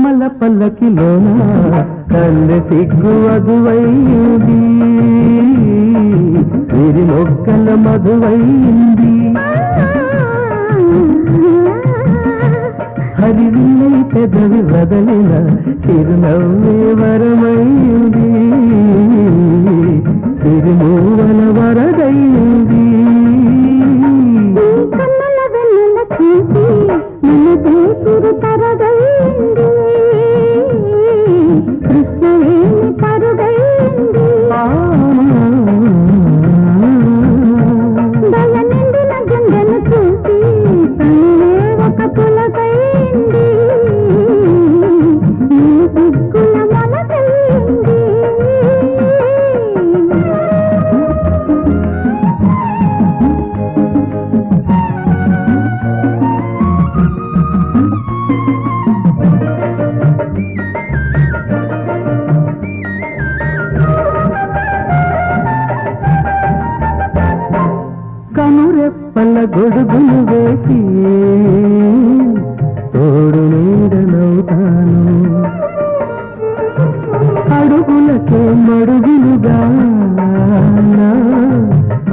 కనుబొమ్మల పల్లకిలోన కన్నె సిగ్గు అదువైంది వీరి మొక్కల మధువైంది. హరి హరివిల్లై పెదవి వదలిన చిరునవ్వే వరమైంది. సిరిమూవల వరదైంది. చూసి మనసే చిరు పల్ల గొడుగులు వేసి తోడు నీడనవుతాను అడుగులకే మడుగులుగా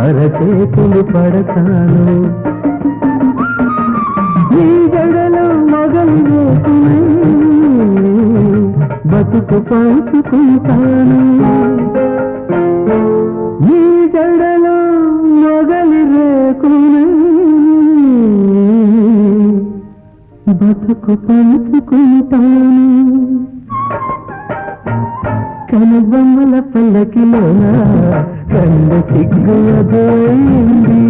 అరచేతులు పడతాను. ఈ జడలో మగలు వేసుకుని బతుకు పంచుకుంటాను. బతుకు పంచుకుంటాను కనుబొమ్మల పల్లకిలోన కంద సిగ్గు అదైంది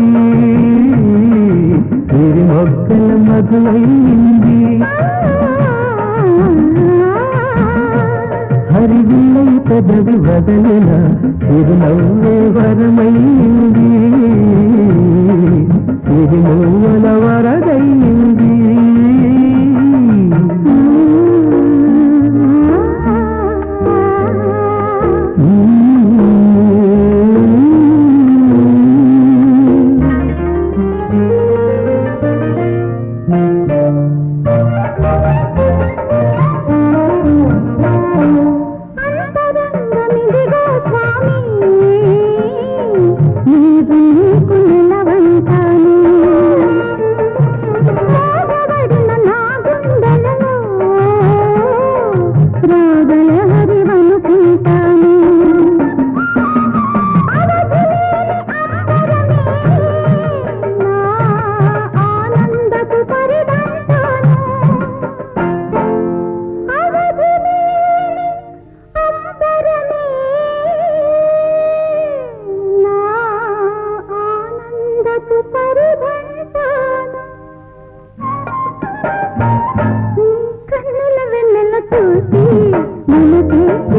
వీరి మొక్కల మధులైంది. హరివిల్లై పెదవి వదలిన చిరునవ్వే వరమైంది. मिलती